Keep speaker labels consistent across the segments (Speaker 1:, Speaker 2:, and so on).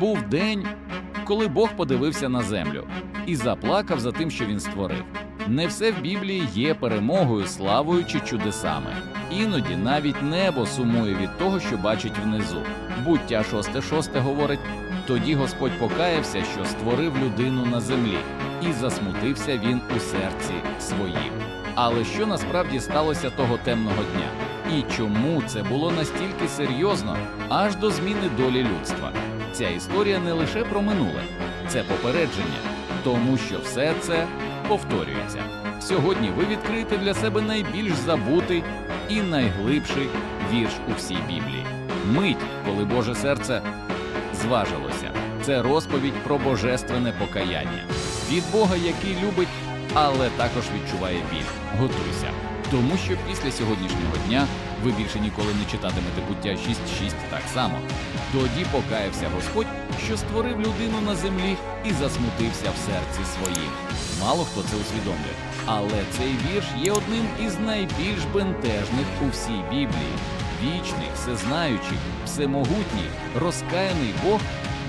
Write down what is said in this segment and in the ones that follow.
Speaker 1: Був день, коли Бог подивився на землю і заплакав за тим, що він створив. Не все в Біблії є перемогою, славою чи чудесами. Іноді навіть небо сумує від того, що бачить внизу. Буття 6.6 говорить: тоді Господь покаявся, що створив людину на землі, і засмутився він у серці своїм. Але що насправді сталося того темного дня? І чому це було настільки серйозно аж до зміни долі людства? Ця історія не лише про минуле, це попередження, тому що все це повторюється. Сьогодні ви відкриєте для себе найбільш забутий і найглибший вірш у всій Біблії. Мить, коли Боже серце зважилося. Це розповідь про божественне покаяння від Бога, який любить, але також відчуває біль. Готуйся. Тому що після сьогоднішнього дня ви більше ніколи не читатимете буття 6.6 так само. Тоді покаявся Господь, що створив людину на землі і засмутився в серці своїм. Мало хто це усвідомлює, але цей вірш є одним із найбільш бентежних у всій Біблії. Вічний, всезнаючий, всемогутній, розкаяний Бог.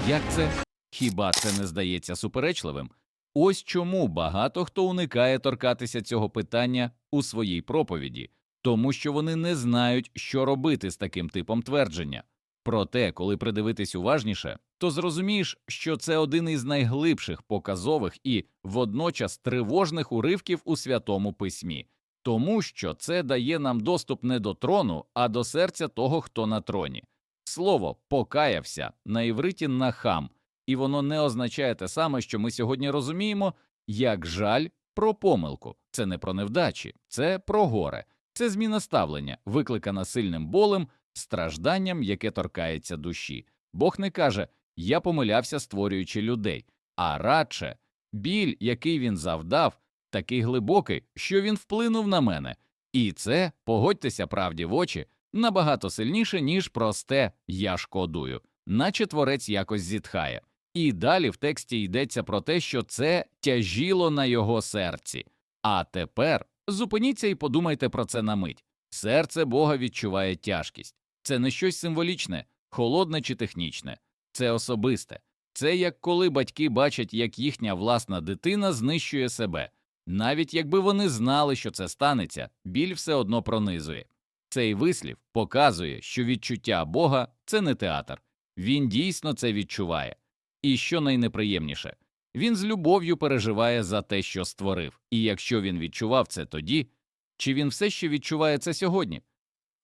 Speaker 1: Як це? Хіба це не здається суперечливим? Ось чому багато хто уникає торкатися цього питання у своїй проповіді, тому що вони не знають, що робити з таким типом твердження. Проте, коли придивитись уважніше, то зрозумієш, що це один із найглибших показових і водночас тривожних уривків у святому письмі, тому що це дає нам доступ не до трону, а до серця того, хто на троні. Слово покаявся на івриті нахам, і воно не означає те саме, що ми сьогодні розуміємо, як жаль про помилку. Це не про невдачі, це про горе, це зміна ставлення, викликана сильним болем, стражданням, яке торкається душі. Бог не каже Я помилявся, створюючи людей, а радше біль, який він завдав, такий глибокий, що він вплинув на мене. І це, погодьтеся правді в очі, набагато сильніше, ніж просте я шкодую, наче творець якось зітхає. І далі в тексті йдеться про те, що це тяжіло на його серці. А тепер зупиніться і подумайте про це на мить. Серце Бога відчуває тяжкість. Це не щось символічне, холодне чи технічне, це особисте. Це як коли батьки бачать, як їхня власна дитина знищує себе. Навіть якби вони знали, що це станеться, біль все одно пронизує. Цей вислів показує, що відчуття Бога це не театр, він дійсно це відчуває. І що найнеприємніше, він з любов'ю переживає за те, що створив, і якщо він відчував це тоді, чи він все ще відчуває це сьогодні?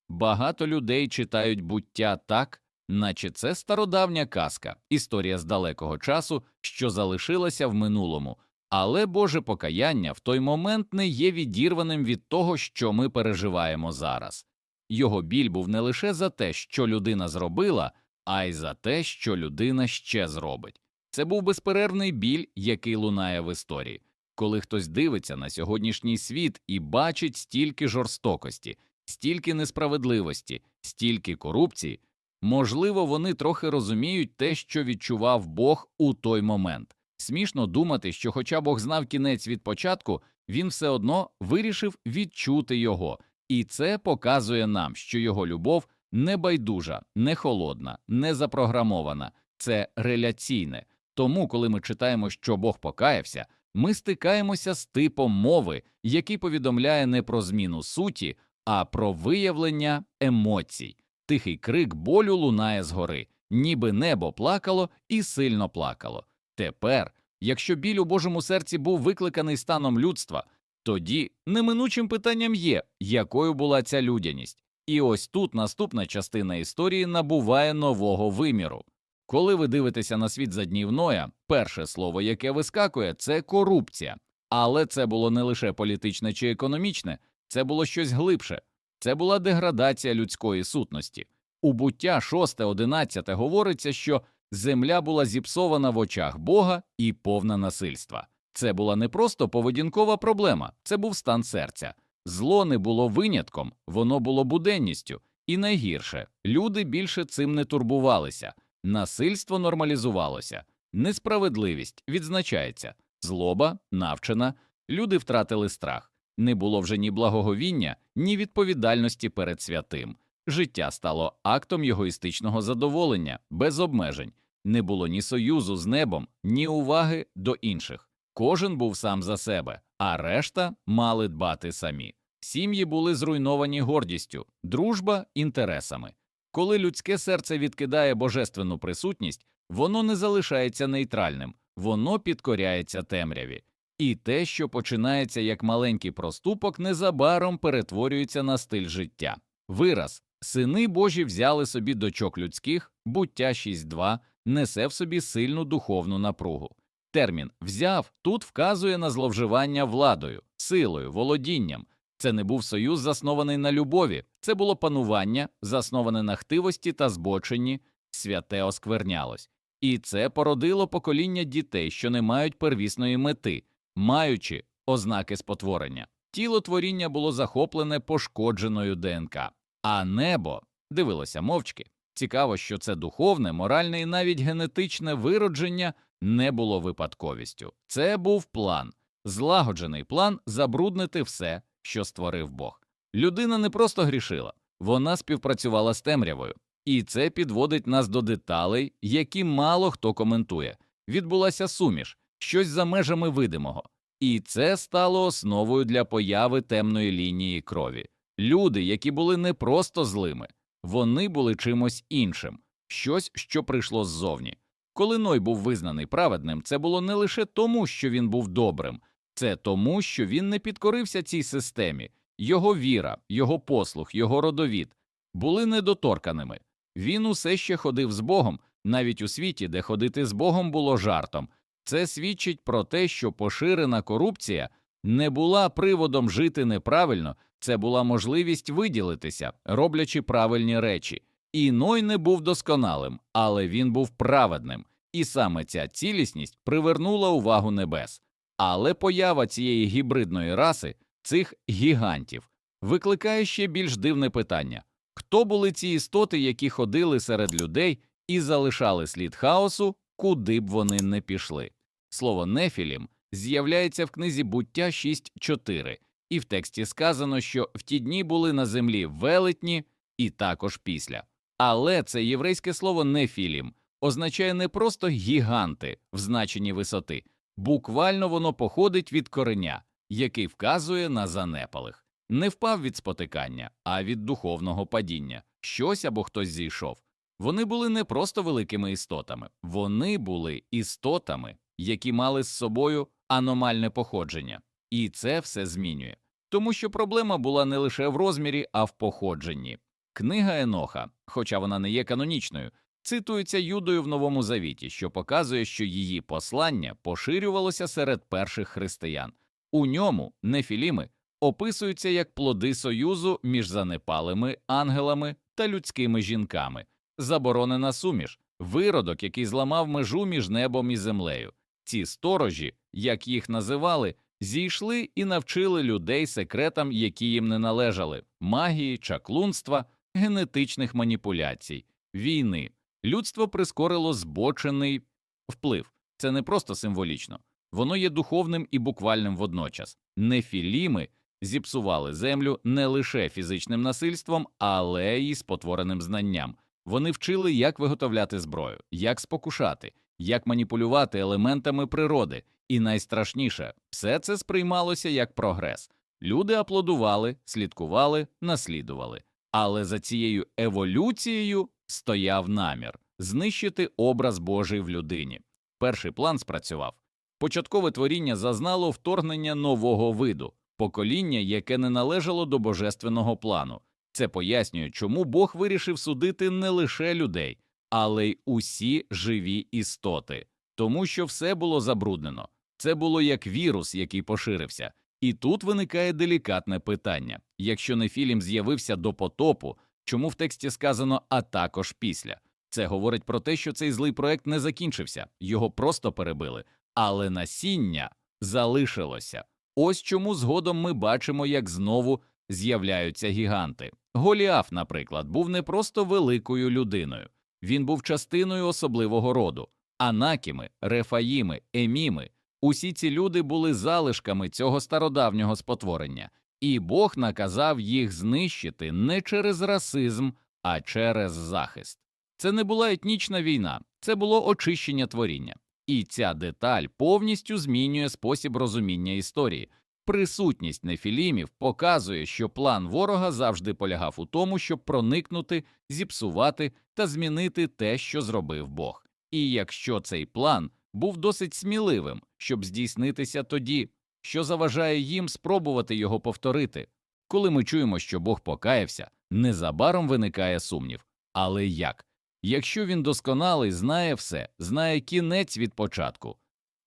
Speaker 1: Багато людей читають буття так, наче це стародавня казка, історія з далекого часу, що залишилася в минулому, але Боже покаяння в той момент не є відірваним від того, що ми переживаємо зараз. Його біль був не лише за те, що людина зробила, а й за те, що людина ще зробить. Це був безперервний біль, який лунає в історії. Коли хтось дивиться на сьогоднішній світ і бачить стільки жорстокості, стільки несправедливості, стільки корупції, можливо, вони трохи розуміють те, що відчував Бог у той момент. Смішно думати, що, хоча Бог знав кінець від початку, він все одно вирішив відчути його, і це показує нам, що його любов не байдужа, не холодна, не запрограмована, це реляційне. Тому, коли ми читаємо, що Бог покаявся, ми стикаємося з типом мови, який повідомляє не про зміну суті, а про виявлення емоцій. Тихий крик болю лунає згори, ніби небо плакало і сильно плакало. Тепер, якщо біль у Божому серці був викликаний станом людства, тоді неминучим питанням є, якою була ця людяність. І ось тут наступна частина історії набуває нового виміру. Коли ви дивитеся на світ за днів Ноя, перше слово, яке вискакує, це корупція. Але це було не лише політичне чи економічне, це було щось глибше, це була деградація людської сутності. У буття 6-11 говориться, що земля була зіпсована в очах Бога і повна насильства. Це була не просто поведінкова проблема, це був стан серця. Зло не було винятком, воно було буденністю, і найгірше люди більше цим не турбувалися, насильство нормалізувалося, несправедливість відзначається, злоба навчена, люди втратили страх, не було вже ні благоговіння, ні відповідальності перед святим. Життя стало актом егоїстичного задоволення, без обмежень. не було ні союзу з небом, ні уваги до інших. Кожен був сам за себе, а решта мали дбати самі. Сім'ї були зруйновані гордістю, дружба інтересами. Коли людське серце відкидає божественну присутність, воно не залишається нейтральним, воно підкоряється темряві. І те, що починається як маленький проступок, незабаром перетворюється на стиль життя. Вираз сини Божі взяли собі дочок людських, буття 6.2 несе в собі сильну духовну напругу. Термін взяв тут вказує на зловживання владою, силою, володінням. Це не був союз, заснований на любові, це було панування, засноване на хтивості та збоченні, святе осквернялось. І це породило покоління дітей, що не мають первісної мети, маючи ознаки спотворення. Тіло творіння було захоплене пошкодженою ДНК, а небо дивилося мовчки. Цікаво, що це духовне, моральне і навіть генетичне виродження не було випадковістю. Це був план, злагоджений план забруднити все, що створив Бог. Людина не просто грішила, вона співпрацювала з темрявою, і це підводить нас до деталей, які мало хто коментує. Відбулася суміш, щось за межами видимого, і це стало основою для появи темної лінії крові. Люди, які були не просто злими, вони були чимось іншим, щось, що прийшло ззовні. Коли Ной був визнаний праведним, це було не лише тому, що він був добрим, це тому, що він не підкорився цій системі, його віра, його послух, його родовід були недоторканими. Він усе ще ходив з Богом, навіть у світі, де ходити з Богом було жартом. Це свідчить про те, що поширена корупція не була приводом жити неправильно, це була можливість виділитися, роблячи правильні речі. І Ной не був досконалим, але він був праведним, і саме ця цілісність привернула увагу небес. Але поява цієї гібридної раси, цих гігантів, викликає ще більш дивне питання хто були ці істоти, які ходили серед людей і залишали слід хаосу, куди б вони не пішли? Слово нефілім з'являється в книзі буття 6.4, і в тексті сказано, що в ті дні були на землі велетні і також після. Але це єврейське слово нефілім означає не просто гіганти в значенні висоти, буквально воно походить від кореня, який вказує на занепалих. Не впав від спотикання, а від духовного падіння. Щось або хтось зійшов. Вони були не просто великими істотами, вони були істотами, які мали з собою аномальне походження, і це все змінює. Тому що проблема була не лише в розмірі, а в походженні. Книга Еноха, хоча вона не є канонічною, цитується Юдою в Новому Завіті, що показує, що її послання поширювалося серед перших християн. У ньому нефіліми описуються як плоди союзу між занепалими ангелами та людськими жінками, заборонена суміш, виродок, який зламав межу між небом і землею. Ці сторожі, як їх називали, зійшли і навчили людей секретам, які їм не належали магії, чаклунства, генетичних маніпуляцій, війни. Людство прискорило збочений вплив. Це не просто символічно, воно є духовним і буквальним водночас. Нефіліми зіпсували землю не лише фізичним насильством, але й спотвореним знанням. Вони вчили, як виготовляти зброю, як спокушати, як маніпулювати елементами природи, і найстрашніше все це сприймалося як прогрес. Люди аплодували, слідкували, наслідували. Але за цією еволюцією стояв намір знищити образ Божий в людині. Перший план спрацював. Початкове творіння зазнало вторгнення нового виду, покоління, яке не належало до божественного плану. Це пояснює, чому Бог вирішив судити не лише людей, але й усі живі істоти, тому що все було забруднено. Це було як вірус, який поширився. І тут виникає делікатне питання якщо Нефілім з'явився до потопу, чому в тексті сказано а також після? Це говорить про те, що цей злий проект не закінчився, його просто перебили, але насіння залишилося. Ось чому згодом ми бачимо, як знову з'являються гіганти. Голіаф, наприклад, був не просто великою людиною, він був частиною особливого роду. Анакіми, Рефаїми, Еміми усі ці люди були залишками цього стародавнього спотворення, і Бог наказав їх знищити не через расизм, а через захист. Це не була етнічна війна, це було очищення творіння. І ця деталь повністю змінює спосіб розуміння історії. Присутність нефілімів показує, що план ворога завжди полягав у тому, щоб проникнути, зіпсувати та змінити те, що зробив Бог. І якщо цей план був досить сміливим, щоб здійснитися тоді, що заважає їм спробувати його повторити. Коли ми чуємо, що Бог покаявся, незабаром виникає сумнів. Але як? Якщо він досконалий, знає все, знає кінець від початку,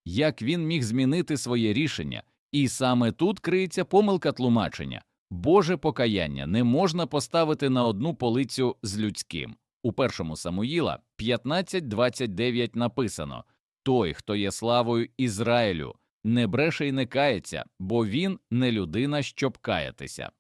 Speaker 1: як він міг змінити своє рішення, і саме тут криється помилка тлумачення. Боже покаяння не можна поставити на одну полицю з людським. У першому Самуїла 15.29 написано Той, хто є славою Ізраїлю, не бреше й не кається, бо він не людина, щоб каятися.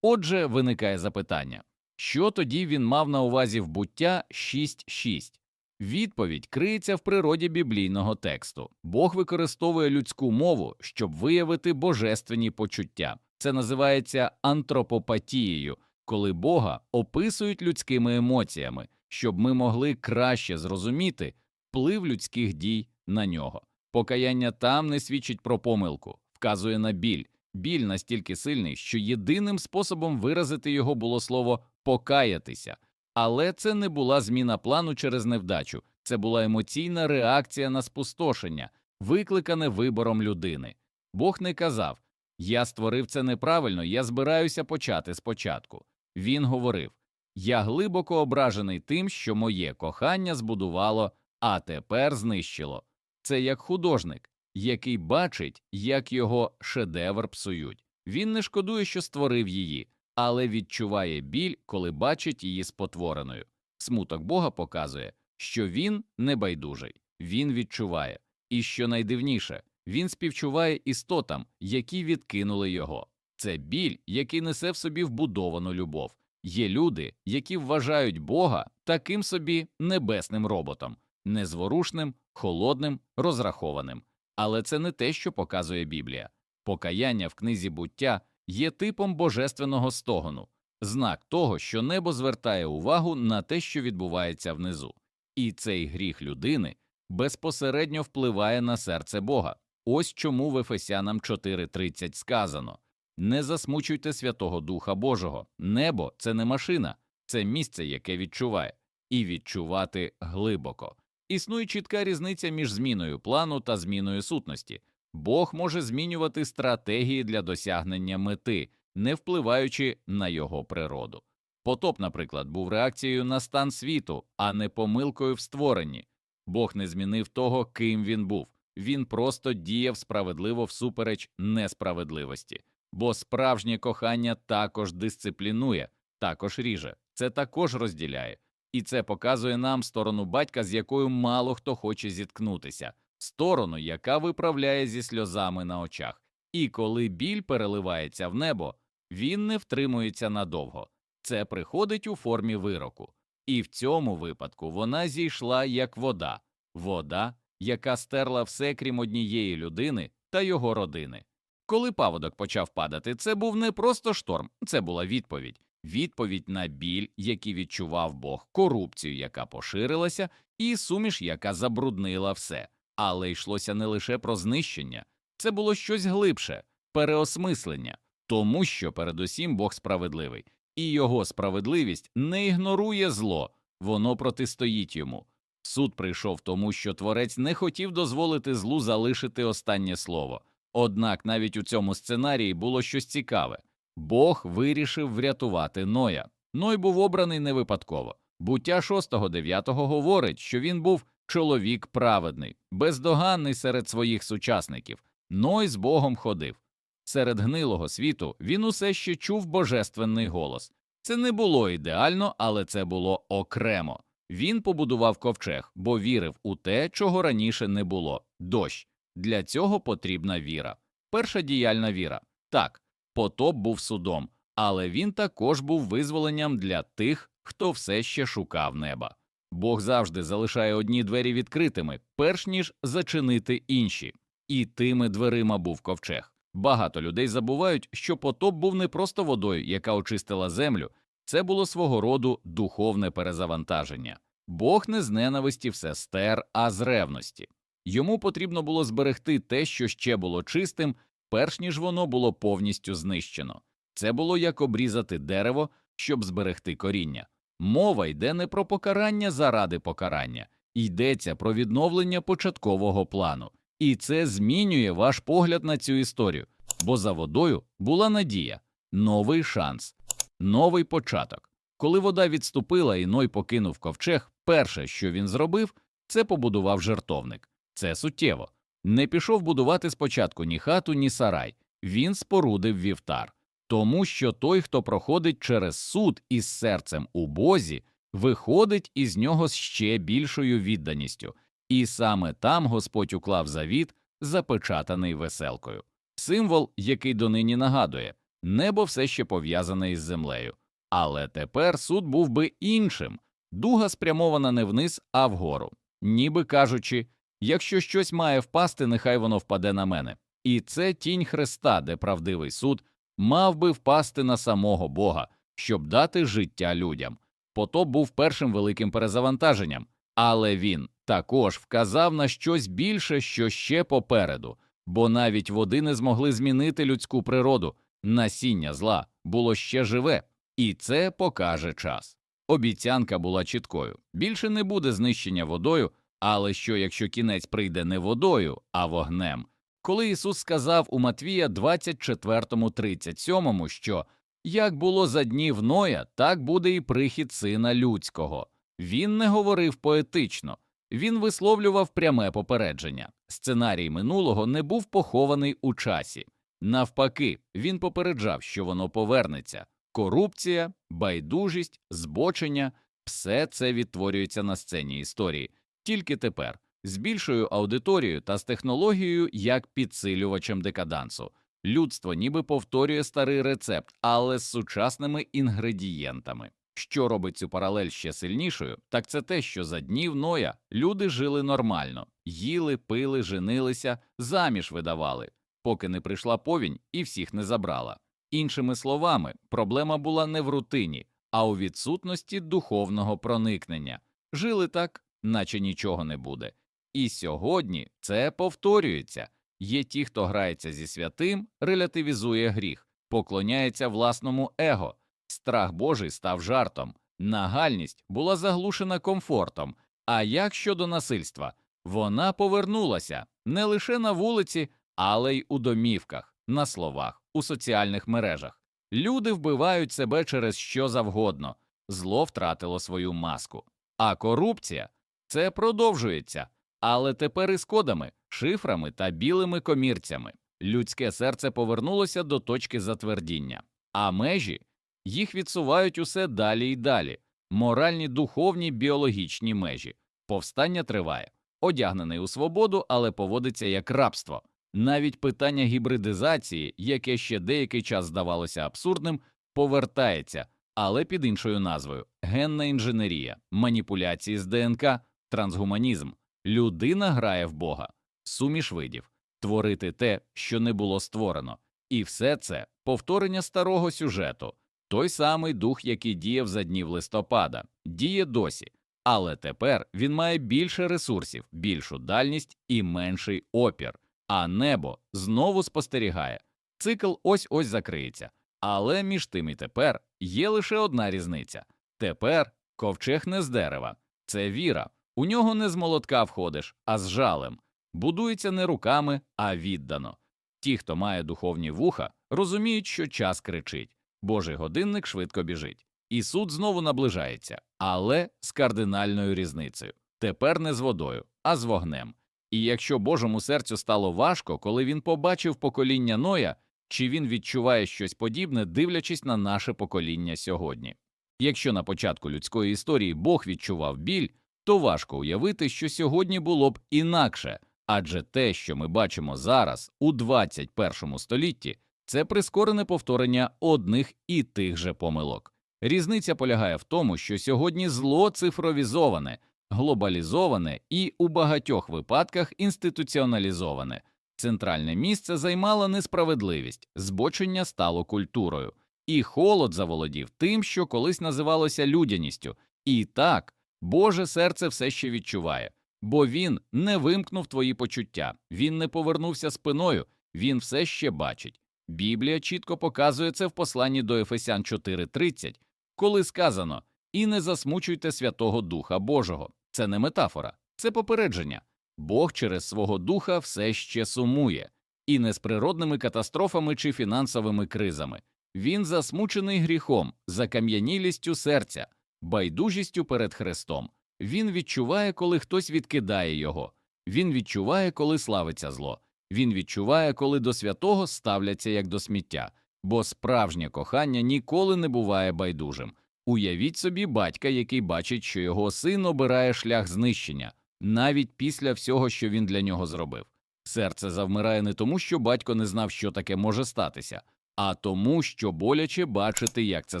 Speaker 1: Отже, виникає запитання що тоді він мав на увазі в буття 6.6? Відповідь криється в природі біблійного тексту. Бог використовує людську мову, щоб виявити божественні почуття. Це називається антропопатією, коли Бога описують людськими емоціями, щоб ми могли краще зрозуміти вплив людських дій на нього. Покаяння там не свідчить про помилку, вказує на біль. Біль настільки сильний, що єдиним способом виразити його було слово покаятися. Але це не була зміна плану через невдачу, це була емоційна реакція на спустошення, викликане вибором людини. Бог не казав Я створив це неправильно, я збираюся почати спочатку. Він говорив Я глибоко ображений тим, що моє кохання збудувало, а тепер знищило. Це як художник, який бачить, як його шедевр псують. Він не шкодує, що створив її, але відчуває біль, коли бачить її спотвореною. Смуток Бога показує, що він небайдужий, він відчуває, і що найдивніше, він співчуває істотам, які відкинули його. Це біль, який несе в собі вбудовану любов. Є люди, які вважають Бога таким собі небесним роботом, незворушним, холодним, розрахованим. Але це не те, що показує Біблія. Покаяння в книзі буття є типом божественного стогону, знак того, що небо звертає увагу на те, що відбувається внизу, і цей гріх людини безпосередньо впливає на серце Бога. Ось чому в Ефесянам 4.30 сказано не засмучуйте Святого Духа Божого. Небо це не машина, це місце, яке відчуває, і відчувати глибоко. Існує чітка різниця між зміною плану та зміною сутності. Бог може змінювати стратегії для досягнення мети, не впливаючи на його природу. Потоп, наприклад, був реакцією на стан світу, а не помилкою в створенні. Бог не змінив того, ким він був, він просто діяв справедливо всупереч несправедливості, бо справжнє кохання також дисциплінує, також ріже, це також розділяє, і це показує нам сторону батька, з якою мало хто хоче зіткнутися. Сторону, яка виправляє зі сльозами на очах, і коли біль переливається в небо, він не втримується надовго, це приходить у формі вироку, і в цьому випадку вона зійшла як вода, вода, яка стерла все крім однієї людини та його родини. Коли паводок почав падати, це був не просто шторм, це була відповідь. Відповідь на біль, який відчував Бог, корупцію, яка поширилася, і суміш, яка забруднила все. Але йшлося не лише про знищення, це було щось глибше, переосмислення, тому що передусім Бог справедливий, і його справедливість не ігнорує зло, воно протистоїть йому. Суд прийшов тому, що творець не хотів дозволити злу залишити останнє слово. Однак навіть у цьому сценарії було щось цікаве Бог вирішив врятувати Ноя. Ной був обраний не випадково. Буття 6.9 говорить, що він був чоловік праведний, бездоганний серед своїх сучасників, Ной з Богом ходив. Серед гнилого світу він усе ще чув божественний голос. Це не було ідеально, але це було окремо. Він побудував ковчег, бо вірив у те, чого раніше не було дощ. Для цього потрібна віра. Перша діяльна віра. Так, потоп був судом, але він також був визволенням для тих, хто все ще шукав неба. Бог завжди залишає одні двері відкритими, перш ніж зачинити інші, і тими дверима був ковчег. Багато людей забувають, що потоп був не просто водою, яка очистила землю, це було свого роду духовне перезавантаження. Бог не з ненависті все стер, а з ревності. Йому потрібно було зберегти те, що ще було чистим, перш ніж воно було повністю знищено. Це було як обрізати дерево, щоб зберегти коріння. Мова йде не про покарання заради покарання, йдеться про відновлення початкового плану. І це змінює ваш погляд на цю історію, бо за водою була надія, новий шанс, новий початок. Коли вода відступила і Ной покинув ковчег, перше, що він зробив, це побудував жертовник. Це суттєво. Не пішов будувати спочатку ні хату, ні сарай. Він спорудив вівтар. Тому що той, хто проходить через суд із серцем у Бозі, виходить із нього з ще більшою відданістю, і саме там Господь уклав завіт, запечатаний веселкою. Символ, який донині нагадує, небо все ще пов'язане із землею. Але тепер суд був би іншим, дуга спрямована не вниз, а вгору, ніби кажучи, якщо щось має впасти, нехай воно впаде на мене. І це тінь Христа, де правдивий суд мав би впасти на самого Бога, щоб дати життя людям. Потоп був першим великим перезавантаженням, але він також вказав на щось більше, що ще попереду, бо навіть води не змогли змінити людську природу, насіння зла було ще живе, і це покаже час. Обіцянка була чіткою більше не буде знищення водою, але що якщо кінець прийде не водою, а вогнем. Коли Ісус сказав у Матвія 24.37, що як було за днів Ноя, так буде і прихід сина людського. Він не говорив поетично, він висловлював пряме попередження. Сценарій минулого не був похований у часі. Навпаки, він попереджав, що воно повернеться. Корупція, байдужість, збочення все це відтворюється на сцені історії. Тільки тепер з більшою аудиторією та з технологією як підсилювачем декадансу. Людство ніби повторює старий рецепт, але з сучасними інгредієнтами. Що робить цю паралель ще сильнішою, так це те, що за днів Ноя люди жили нормально, їли, пили, женилися, заміж видавали, поки не прийшла повінь і всіх не забрала. Іншими словами, проблема була не в рутині, а у відсутності духовного проникнення. Жили так, наче нічого не буде. І сьогодні це повторюється. Є ті, хто грається зі святим, релятивізує гріх, поклоняється власному его. Страх Божий став жартом, нагальність була заглушена комфортом. А як щодо насильства, вона повернулася не лише на вулиці, але й у домівках, на словах, у соціальних мережах. Люди вбивають себе через що завгодно, зло втратило свою маску. А корупція це продовжується, але тепер із кодами, шифрами та білими комірцями. Людське серце повернулося до точки затвердіння, а межі їх відсувають усе далі і далі. Моральні, духовні, біологічні межі. Повстання триває, одягнений у свободу, але поводиться як рабство. Навіть питання гібридизації, яке ще деякий час здавалося абсурдним, повертається, але під іншою назвою генна інженерія, маніпуляції з ДНК, трансгуманізм. Людина грає в Бога, суміш видів, творити те, що не було створено, і все це повторення старого сюжету, той самий дух, який діяв за днів листопада, діє досі, але тепер він має більше ресурсів, більшу дальність і менший опір. А небо знову спостерігає. Цикл ось ось закриється. Але між тим і тепер є лише одна різниця тепер ковчег не з дерева, це віра. У нього не з молотка входиш, а з жалем. Будується не руками, а віддано. Ті, хто має духовні вуха, розуміють, що час кричить. Божий годинник швидко біжить. І суд знову наближається, але з кардинальною різницею. Тепер не з водою, а з вогнем. І якщо Божому серцю стало важко, коли він побачив покоління Ноя, чи він відчуває щось подібне, дивлячись на наше покоління сьогодні. Якщо на початку людської історії Бог відчував біль, то важко уявити, що сьогодні було б інакше, адже те, що ми бачимо зараз, у 21 столітті, це прискорене повторення одних і тих же помилок. Різниця полягає в тому, що сьогодні зло цифровізоване, глобалізоване і у багатьох випадках інституціоналізоване. Центральне місце займала несправедливість, збочення стало культурою, і холод заволодів тим, що колись називалося людяністю. І так, Боже серце все ще відчуває, бо він не вимкнув твої почуття, він не повернувся спиною, він все ще бачить. Біблія чітко показує це в посланні до Ефесян 4.30, коли сказано І не засмучуйте Святого Духа Божого. Це не метафора, це попередження. Бог через свого духа все ще сумує, і не з природними катастрофами чи фінансовими кризами. Він засмучений гріхом, закам'янілістю серця, байдужістю перед Христом. Він відчуває, коли хтось відкидає його. Він відчуває, коли славиться зло. Він відчуває, коли до святого ставляться як до сміття, бо справжнє кохання ніколи не буває байдужим. Уявіть собі батька, який бачить, що його син обирає шлях знищення, навіть після всього, що він для нього зробив. Серце завмирає не тому, що батько не знав, що таке може статися, а тому, що боляче бачити, як це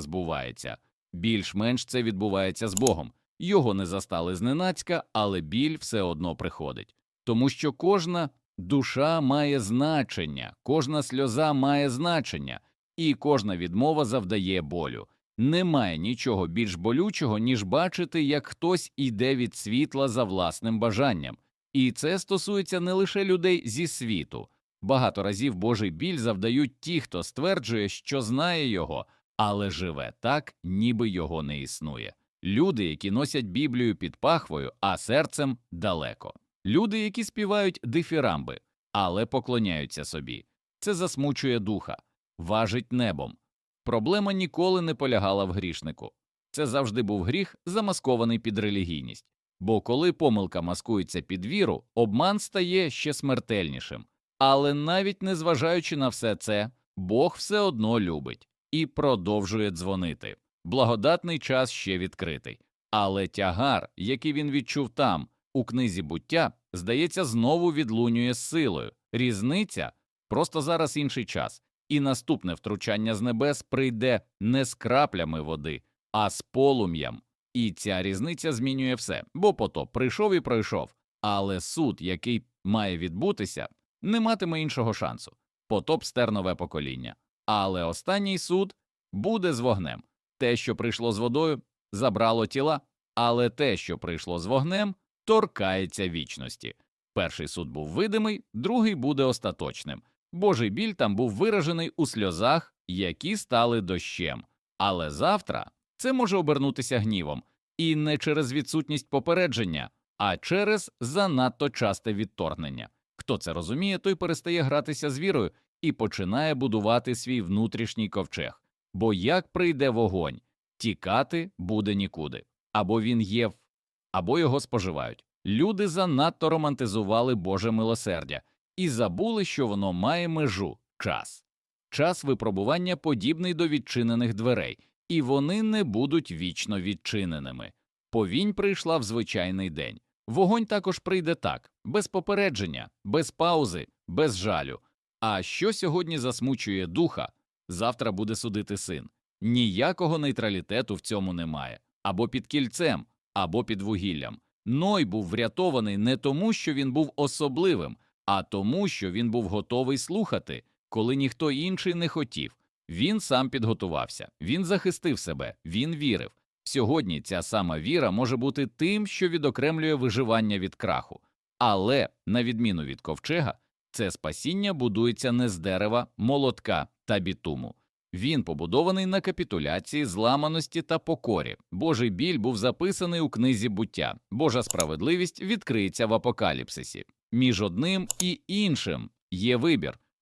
Speaker 1: збувається. Більш-менш це відбувається з Богом. Його не застали зненацька, але біль все одно приходить. Тому що кожна душа має значення, кожна сльоза має значення, і кожна відмова завдає болю. Немає нічого більш болючого, ніж бачити, як хтось іде від світла за власним бажанням. І це стосується не лише людей зі світу. Багато разів Божий біль завдають ті, хто стверджує, що знає його, але живе так, ніби його не існує. Люди, які носять Біблію під пахвою, а серцем далеко. Люди, які співають дифірамби, але поклоняються собі. Це засмучує духа, важить небом. Проблема ніколи не полягала в грішнику. Це завжди був гріх, замаскований під релігійність. Бо коли помилка маскується під віру, обман стає ще смертельнішим. Але навіть незважаючи на все це, Бог все одно любить і продовжує дзвонити. Благодатний час ще відкритий. Але тягар, який він відчув там, у книзі буття, здається, знову відлунює силою. Різниця просто зараз інший час, і наступне втручання з небес прийде не з краплями води, а з полум'ям. І ця різниця змінює все, бо потоп прийшов і пройшов. Але суд, який має відбутися, не матиме іншого шансу. Потоп стер нове покоління. Але останній суд буде з вогнем. Те, що прийшло з водою, забрало тіла, але те, що прийшло з вогнем, торкається вічності. Перший суд був видимий, другий буде остаточним. Божий біль там був виражений у сльозах, які стали дощем. Але завтра це може обернутися гнівом, і не через відсутність попередження, а через занадто часте відторгнення. Хто це розуміє, той перестає гратися з вірою і починає будувати свій внутрішній ковчег. Бо як прийде вогонь, тікати буде нікуди, або він є, або його споживають. Люди занадто романтизували Боже милосердя і забули, що воно має межу час. Час випробування подібний до відчинених дверей, і вони не будуть вічно відчиненими. Повінь прийшла в звичайний день. Вогонь також прийде так, без попередження, без паузи, без жалю. А що сьогодні засмучує духа, завтра буде судити син. Ніякого нейтралітету в цьому немає або під кільцем, або під вугіллям. Ной був врятований не тому, що він був особливим, а тому, що він був готовий слухати, коли ніхто інший не хотів. Він сам підготувався, він захистив себе, він вірив. Сьогодні ця сама віра може бути тим, що відокремлює виживання від краху. Але, на відміну від ковчега, це спасіння будується не з дерева, молотка та бітуму. Він побудований на капітуляції, зламаності та покорі. Божий біль був записаний у книзі буття. Божа справедливість відкриється в апокаліпсисі. Між одним і іншим є вибір